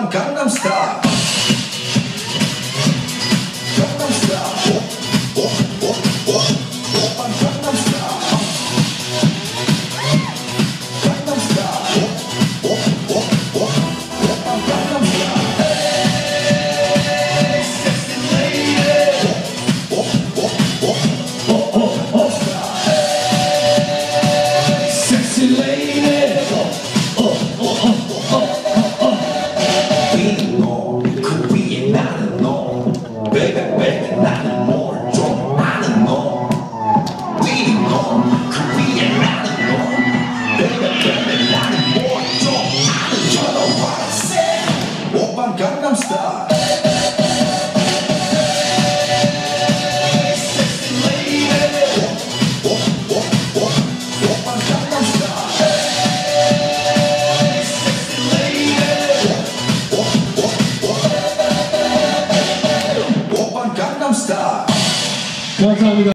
Stefan Gangnam Style. baby, baby, not anymore. Don't, not anymore. Waiting on, Korean, not anymore. Baby, baby, not anymore. 감사합니다.